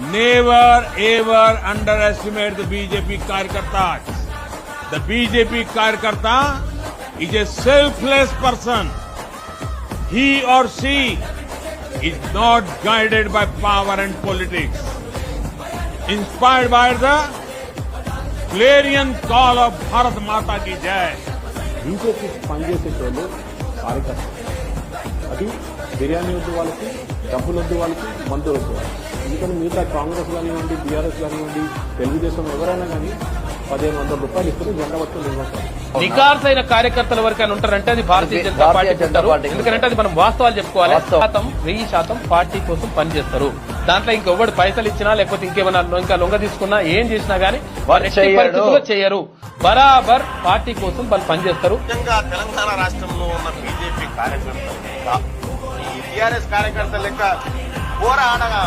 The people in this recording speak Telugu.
Never ever underestimate the BJP कार्यकर्ता। द बीजेपी कार्यकर्ता is a selfless person he और she is not guided by power and politics inspired by the clarion call of Bharat Mata की जय बीजेपी पांजे से चलो कार्यकर्ता। అది బిర్యానీ వద్దు వాళ్ళకి డబ్బులు వద్దు వాళ్ళకి మందు వద్దు వాళ్ళకి. ఎందుకంటే మిగతా కాంగ్రెస్ కానివ్వండి బీఆర్ఎస్ కానివ్వండి తెలుగుదేశం ఎవరైనా కానీ పదిహేను వందల రూపాయలు ఇస్తారు జెండా పట్టుకుని నికార్సైన కార్యకర్తలు ఎవరికైనా ఉంటారంటే అది భారతీయ జనతా పార్టీ జనతా ఉంటారు ఎందుకంటే అది మనం వాస్తవాలు చెప్పుకోవాలి. శాతం వెయ్యి శాతం పార్టీ కోసం పనిచేస్తారు. దాంట్లో ఇంకొకటి పైసలు ఇచ్చినా లేకపోతే ఇంకేమైనా ఇంకా లొంగ తీసుకున్నా ఏం చేసినా గానీ వాళ్ళు ఎట్టి చేయరు. పరిస్థితుల్లో చేయరు. బరాబర్ పార్టీ కోసం వాళ్ళు పనిచేస్తారు. ముఖ్యంగా తెలంగాణ రాష్ట్రంలో ఉన్న బీజేపీ కార్యకర్తలు. ఈ టీఆర్ఎస్ కార్యకర్తల లెక్క పోరాడగా